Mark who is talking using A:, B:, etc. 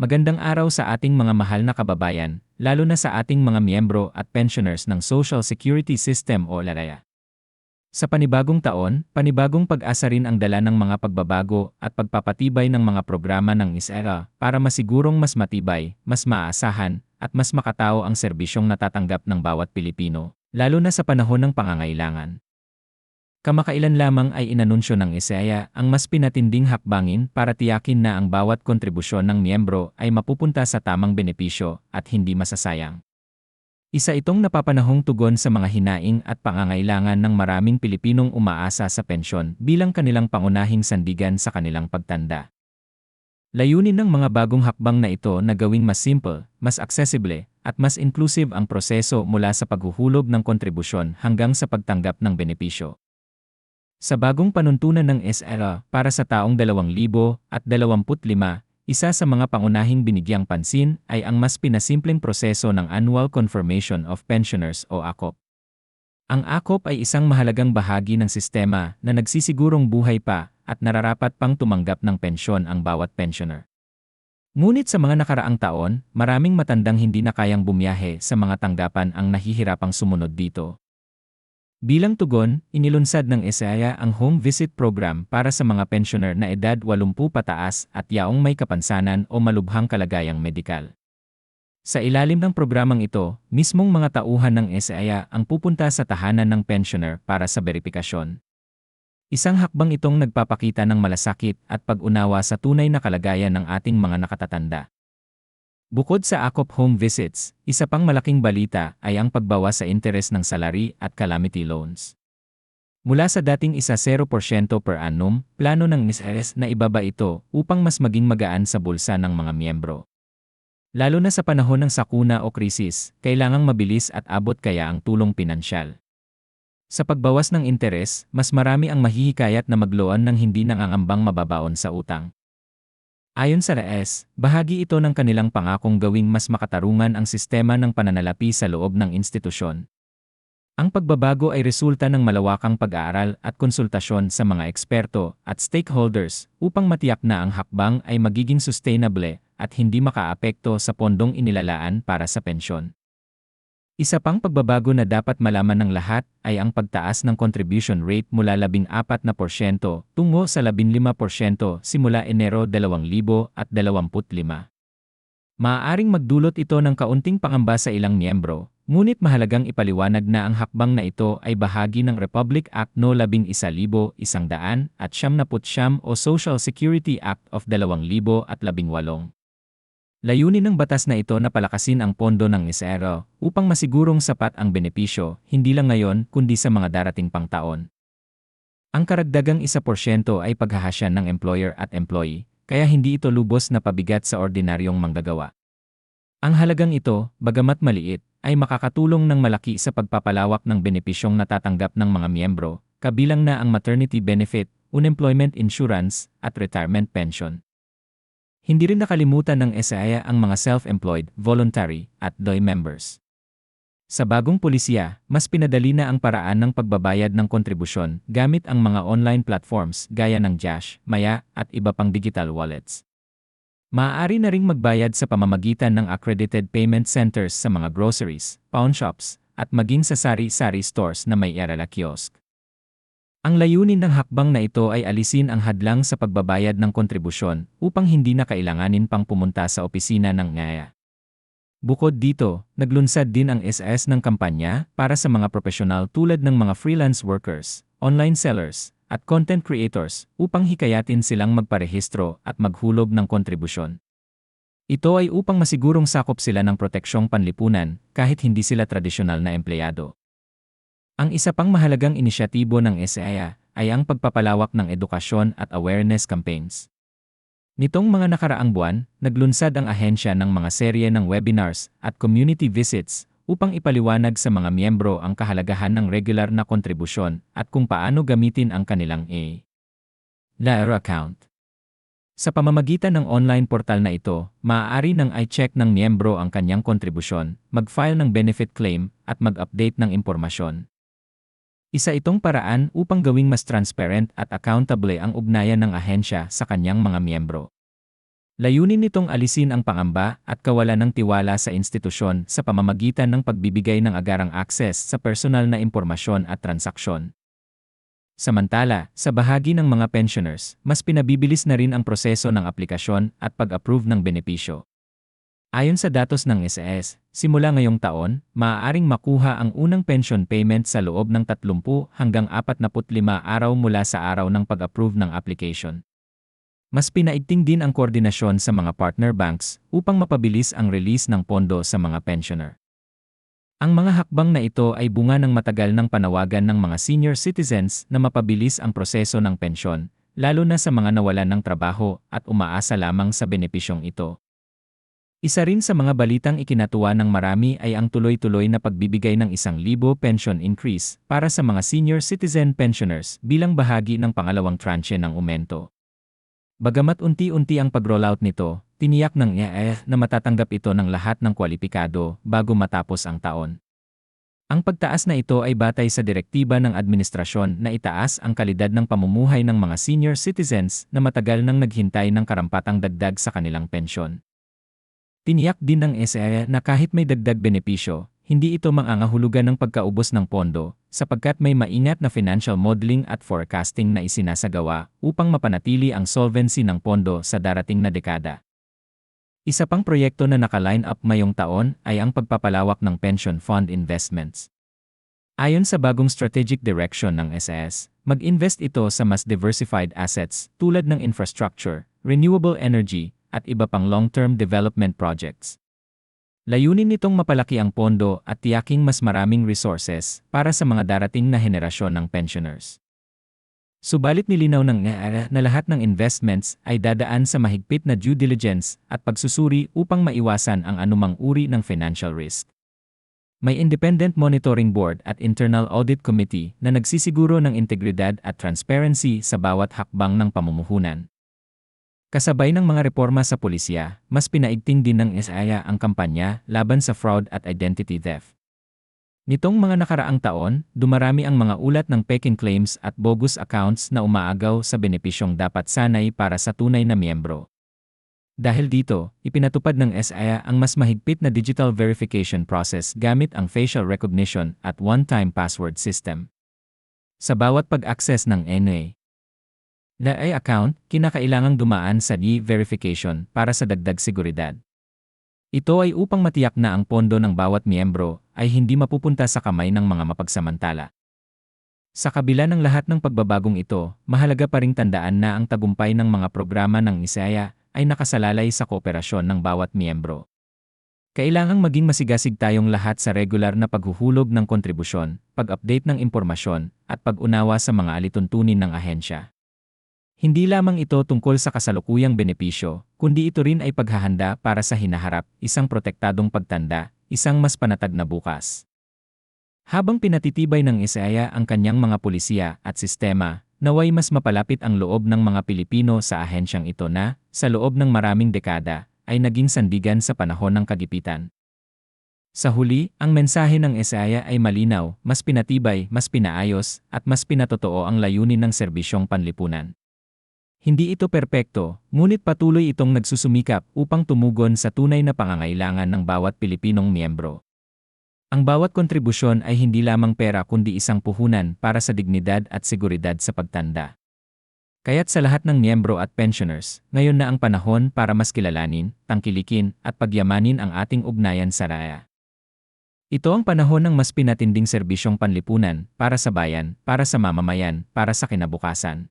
A: Magandang araw sa ating mga mahal na kababayan, lalo na sa ating mga miyembro at pensioners ng Social Security System o LARAYA. Sa panibagong taon, panibagong pag-asa rin ang dala ng mga pagbabago at pagpapatibay ng mga programa ng ISERA para masigurong mas matibay, mas maaasahan, at mas makatao ang serbisyong natatanggap ng bawat Pilipino, lalo na sa panahon ng pangangailangan. Kamakailan lamang ay inanunsyo ng ISEA ang mas pinatinding hakbangin para tiyakin na ang bawat kontribusyon ng miyembro ay mapupunta sa tamang benepisyo at hindi masasayang. Isa itong napapanahong tugon sa mga hinaing at pangangailangan ng maraming Pilipinong umaasa sa pensyon bilang kanilang pangunahing sandigan sa kanilang pagtanda. Layunin ng mga bagong hakbang na ito na gawing mas simple, mas accessible, at mas inclusive ang proseso mula sa paghuhulog ng kontribusyon hanggang sa pagtanggap ng benepisyo. Sa bagong panuntunan ng SRA para sa taong 2025, isa sa mga pangunahing binigyang pansin ay ang mas pinasimpleng proseso ng Annual Confirmation of Pensioners o ACOP. Ang ACOP ay isang mahalagang bahagi ng sistema na nagsisigurong buhay pa at nararapat pang tumanggap ng pensyon ang bawat pensioner. Ngunit sa mga nakaraang taon, maraming matandang hindi na kayang bumiyahe sa mga tanggapan ang nahihirapang sumunod dito. Bilang tugon, inilunsad ng ESEA ang home visit program para sa mga pensioner na edad 80 pataas at yaong may kapansanan o malubhang kalagayang medikal. Sa ilalim ng programang ito, mismong mga tauhan ng ESEA ang pupunta sa tahanan ng pensioner para sa beripikasyon. Isang hakbang itong nagpapakita ng malasakit at pag-unawa sa tunay na kalagayan ng ating mga nakatatanda. Bukod sa AKOP home visits, isa pang malaking balita ay ang pagbawas sa interes ng salary at calamity loans. Mula sa dating isa 0% per annum, plano ng MISRS na ibaba ito upang mas maging magaan sa bulsa ng mga miyembro. Lalo na sa panahon ng sakuna o krisis, kailangang mabilis at abot kaya ang tulong pinansyal. Sa pagbawas ng interes, mas marami ang mahihikayat na magloan ng hindi nangangambang mababaon sa utang. Ayon sa RAES, bahagi ito ng kanilang pangakong gawing mas makatarungan ang sistema ng pananalapi sa loob ng institusyon. Ang pagbabago ay resulta ng malawakang pag-aaral at konsultasyon sa mga eksperto at stakeholders upang matiyak na ang hakbang ay magiging sustainable at hindi makaapekto sa pondong inilalaan para sa pensyon. Isa pang pagbabago na dapat malaman ng lahat ay ang pagtaas ng contribution rate mula 14% tungo sa 15% simula Enero 2025. Maaaring magdulot ito ng kaunting pangamba sa ilang miyembro, ngunit mahalagang ipaliwanag na ang hakbang na ito ay bahagi ng Republic Act No 11,100 at Siyam o Social Security Act of 2018. Layunin ng batas na ito na palakasin ang pondo ng ISERO upang masigurong sapat ang benepisyo, hindi lang ngayon kundi sa mga darating pang taon. Ang karagdagang 1% ay paghahasyan ng employer at employee, kaya hindi ito lubos na pabigat sa ordinaryong manggagawa. Ang halagang ito, bagamat maliit, ay makakatulong ng malaki sa pagpapalawak ng benepisyong natatanggap ng mga miyembro, kabilang na ang maternity benefit, unemployment insurance, at retirement pension. Hindi rin nakalimutan ng SIA ang mga self-employed, voluntary, at DOI members. Sa bagong polisiya, mas pinadali na ang paraan ng pagbabayad ng kontribusyon gamit ang mga online platforms gaya ng Jash, Maya, at iba pang digital wallets. Maaari na ring magbayad sa pamamagitan ng accredited payment centers sa mga groceries, pawn shops, at maging sa sari-sari stores na may Arala kiosk. Ang layunin ng hakbang na ito ay alisin ang hadlang sa pagbabayad ng kontribusyon upang hindi na kailanganin pang pumunta sa opisina ng ngaya. Bukod dito, naglunsad din ang SS ng kampanya para sa mga profesional tulad ng mga freelance workers, online sellers, at content creators upang hikayatin silang magparehistro at maghulog ng kontribusyon. Ito ay upang masigurong sakop sila ng proteksyong panlipunan kahit hindi sila tradisyonal na empleyado. Ang isa pang mahalagang inisyatibo ng SAIA ay ang pagpapalawak ng edukasyon at awareness campaigns. Nitong mga nakaraang buwan, naglunsad ang ahensya ng mga serye ng webinars at community visits upang ipaliwanag sa mga miyembro ang kahalagahan ng regular na kontribusyon at kung paano gamitin ang kanilang A. Laero account. Sa pamamagitan ng online portal na ito, maaari nang i-check ng miyembro ang kanyang kontribusyon, mag-file ng benefit claim, at mag-update ng impormasyon. Isa itong paraan upang gawing mas transparent at accountable ang ugnayan ng ahensya sa kanyang mga miyembro. Layunin nitong alisin ang pangamba at kawalan ng tiwala sa institusyon sa pamamagitan ng pagbibigay ng agarang akses sa personal na impormasyon at transaksyon. Samantala, sa bahagi ng mga pensioners, mas pinabibilis na rin ang proseso ng aplikasyon at pag-approve ng benepisyo. Ayon sa datos ng SAS, simula ngayong taon, maaaring makuha ang unang pension payment sa loob ng 30 hanggang 45 araw mula sa araw ng pag-approve ng application. Mas pinaigting din ang koordinasyon sa mga partner banks upang mapabilis ang release ng pondo sa mga pensioner. Ang mga hakbang na ito ay bunga ng matagal ng panawagan ng mga senior citizens na mapabilis ang proseso ng pensyon, lalo na sa mga nawalan ng trabaho at umaasa lamang sa benepisyong ito. Isa rin sa mga balitang ikinatuwa ng marami ay ang tuloy-tuloy na pagbibigay ng isang libo pension increase para sa mga senior citizen pensioners bilang bahagi ng pangalawang tranche ng umento. Bagamat unti-unti ang pag-rollout nito, tiniyak ng IAE na matatanggap ito ng lahat ng kwalipikado bago matapos ang taon. Ang pagtaas na ito ay batay sa direktiba ng administrasyon na itaas ang kalidad ng pamumuhay ng mga senior citizens na matagal nang naghintay ng karampatang dagdag sa kanilang pensyon. Tiniyak din ng SAE na kahit may dagdag benepisyo, hindi ito mangangahulugan ng pagkaubos ng pondo, sapagkat may maingat na financial modeling at forecasting na isinasagawa upang mapanatili ang solvency ng pondo sa darating na dekada. Isa pang proyekto na naka-line up ngayong taon ay ang pagpapalawak ng pension fund investments. Ayon sa bagong strategic direction ng SAS, mag-invest ito sa mas diversified assets tulad ng infrastructure, renewable energy, at iba pang long-term development projects. Layunin nitong mapalaki ang pondo at tiyaking mas maraming resources para sa mga darating na henerasyon ng pensioners. Subalit nilinaw ng NAR na lahat ng investments ay dadaan sa mahigpit na due diligence at pagsusuri upang maiwasan ang anumang uri ng financial risk. May independent monitoring board at internal audit committee na nagsisiguro ng integridad at transparency sa bawat hakbang ng pamumuhunan. Kasabay ng mga reforma sa pulisya, mas pinaigting din ng SIA ang kampanya laban sa fraud at identity theft. Nitong mga nakaraang taon, dumarami ang mga ulat ng peking claims at bogus accounts na umaagaw sa benepisyong dapat sanay para sa tunay na miyembro. Dahil dito, ipinatupad ng SIA ang mas mahigpit na digital verification process gamit ang facial recognition at one-time password system. Sa bawat pag-access ng NA, na ay account, kinakailangang dumaan sa e-verification para sa dagdag seguridad. Ito ay upang matiyak na ang pondo ng bawat miyembro ay hindi mapupunta sa kamay ng mga mapagsamantala. Sa kabila ng lahat ng pagbabagong ito, mahalaga pa ring tandaan na ang tagumpay ng mga programa ng ISAYA ay nakasalalay sa kooperasyon ng bawat miyembro. Kailangang maging masigasig tayong lahat sa regular na paghuhulog ng kontribusyon, pag-update ng impormasyon, at pag-unawa sa mga alituntunin ng ahensya. Hindi lamang ito tungkol sa kasalukuyang benepisyo, kundi ito rin ay paghahanda para sa hinaharap, isang protektadong pagtanda, isang mas panatag na bukas. Habang pinatitibay ng Isaya ang kanyang mga pulisya at sistema, naway mas mapalapit ang loob ng mga Pilipino sa ahensyang ito na, sa loob ng maraming dekada, ay naging sandigan sa panahon ng kagipitan. Sa huli, ang mensahe ng Isaya ay malinaw, mas pinatibay, mas pinaayos, at mas pinatotoo ang layunin ng serbisyong panlipunan. Hindi ito perpekto, ngunit patuloy itong nagsusumikap upang tumugon sa tunay na pangangailangan ng bawat Pilipinong miyembro. Ang bawat kontribusyon ay hindi lamang pera kundi isang puhunan para sa dignidad at seguridad sa pagtanda. Kaya't sa lahat ng miyembro at pensioners, ngayon na ang panahon para mas kilalanin, tangkilikin, at pagyamanin ang ating ugnayan sa raya. Ito ang panahon ng mas pinatinding serbisyong panlipunan para sa bayan, para sa mamamayan, para sa kinabukasan.